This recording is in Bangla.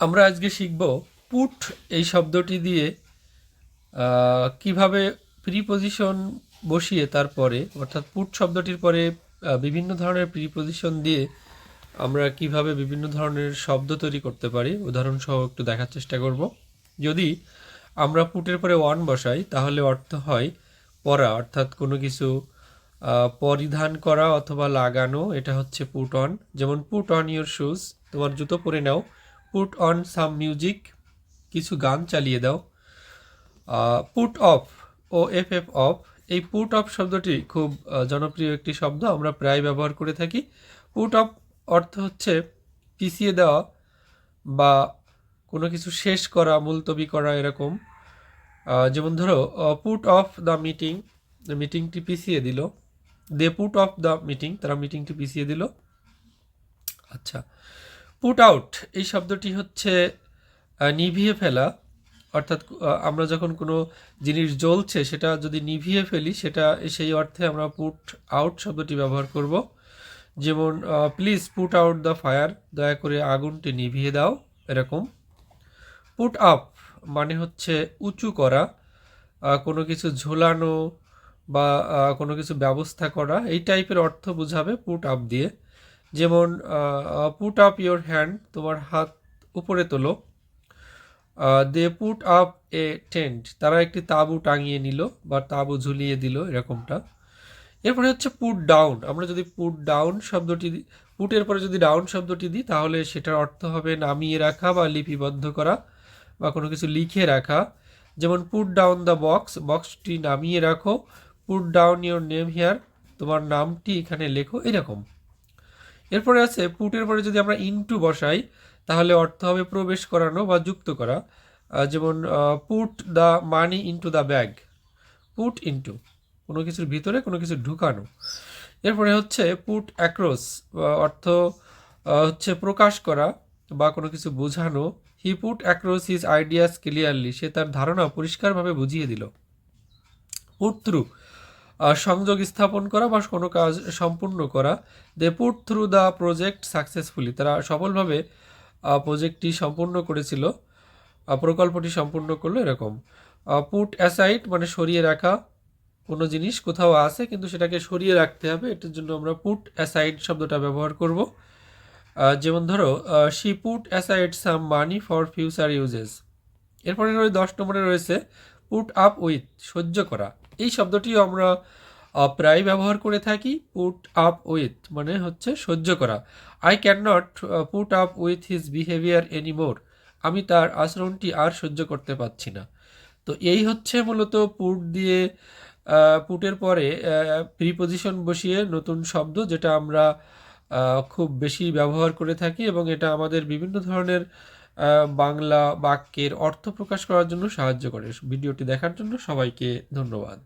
আমরা আজকে শিখব পুট এই শব্দটি দিয়ে কীভাবে প্রিপোজিশন বসিয়ে তারপরে, অর্থাৎ পুট শব্দটির পরে বিভিন্ন ধরনের প্রিপোজিশন দিয়ে আমরা কীভাবে বিভিন্ন ধরনের শব্দ তৈরি করতে পারি। উদাহরণ সহ একটু দেখার চেষ্টা করব। যদি আমরা পুটের পরে ওয়ান বসাই, তাহলে অর্থ হয় পরা, অর্থাৎ কোনো কিছু পরিধান করা অথবা লাগানো, এটা হচ্ছে পুট অন যেমন পুট অন ইউর শুজ তোমার জুতো পরে নাও। পুট অন সাম মিউজিক কিছু গান চালিয়ে দাও। Put off O F F off এই পুট অফ শব্দটি খুব জনপ্রিয় একটি শব্দ, আমরা প্রায় ব্যবহার করে থাকি। পুট অফ অর্থ হচ্ছে পিছিয়ে দেওয়া বা কোনো কিছু শেষ করা, মুলতবি করা এরকম। যেমন ধরো পুট অফ দ্য মিটিং মিটিংটি পিছিয়ে দিল। They put off the meeting তারা মিটিংটি পিছিয়ে দিল। আচ্ছা। পুট আউট এই শব্দটি হচ্ছে নিভিয়ে ফেলা। অর্থাৎ আমরা যখন কোনো জিনিস জ্বলছে, সেটা যদি নিভিয়ে ফেলি, সেটা সেই অর্থে আমরা পুট আউট শব্দটি ব্যবহার করব। যেমন please put out the fire দয়া করে আগুনটি নিভিয়ে দাও, এরকম। পুট আপ মানে হচ্ছে উঁচু করা কোনো কিছু ঝোলানো বা কোনো কিছু ব্যবস্থা করা, এই টাইপের অর্থ বোঝাবে পুট আপ দিয়ে। যেমন পুট আপ ইয়োর হ্যান্ড তোমার হাত উপরে তোলো। They put up a tent তারা একটি তাঁবু টাঙিয়ে নিল বা তাঁবু ঝুলিয়ে দিল, এরকমটা। এরপরে হচ্ছে পুট ডাউন আমরা যদি পুট ডাউন শব্দটি পুটের পরে যদি ডাউন শব্দটি দিই, তাহলে সেটার অর্থ হবে নামিয়ে রাখা বা লিপিবদ্ধ করা বা কোনো কিছু লিখে রাখা। যেমন পুট ডাউন দ্য বক্স বক্সটি নামিয়ে রাখো। Put down your name here তোমার নামটি এখানে লেখো, এরকম। এরপরে আছে, পুটের পরে যদি আমরা ইনটু বসাই, তাহলে অর্থ হবে প্রবেশ করানো বা যুক্ত করা। যেমন put the money into the bag put into কোনো কিছুর ভিতরে, কোনো কিছু ঢুকানো। এরপরে হচ্ছে পুট অ্যাক্রস অর্থ হচ্ছে প্রকাশ করা বা কোনো কিছু বোঝানো। He put across his ideas clearly সে তার ধারণা পরিষ্কারভাবে বুঝিয়ে দিল। পুট থ্রু সংযোগ স্থাপন করা বা কোনো কাজ সম্পূর্ণ করা। They put through the project successfully তারা সফলভাবে প্রজেক্টটি সম্পূর্ণ করেছিল প্রকল্পটি সম্পূর্ণ করল এরকম। পুট অ্যাসাইড মানে সরিয়ে রাখা কোনো জিনিস কোথাও আছে, কিন্তু সেটাকে সরিয়ে রাখতে হবে। এটার জন্য আমরা পুট অ্যাসাইড শব্দটা ব্যবহার করব। যেমন ধরো she put aside some money for future uses এরপরে দশ নম্বরে রয়েছে পুট আপ উইথ সহ্য করা। এই শব্দটিও আমরা প্রায় ব্যবহার করে থাকি পুট আপ উইথ মানে হচ্ছে সহ্য করা। I can not put up with his behaviour anymore আমি তার আচরণটি আর সহ্য করতে পারছি না। তো এই হচ্ছে মূলত পুট দিয়ে পুটের পরে প্রিপোজিশন বসিয়ে নতুন শব্দ যেটা আমরা খুব বেশি ব্যবহার করে থাকি এবং এটা আমাদের বিভিন্ন ধরনের বাংলা বাক্যের অর্থ প্রকাশ করার জন্য সাহায্য করে। ভিডিওটি দেখার জন্য সবাইকে ধন্যবাদ।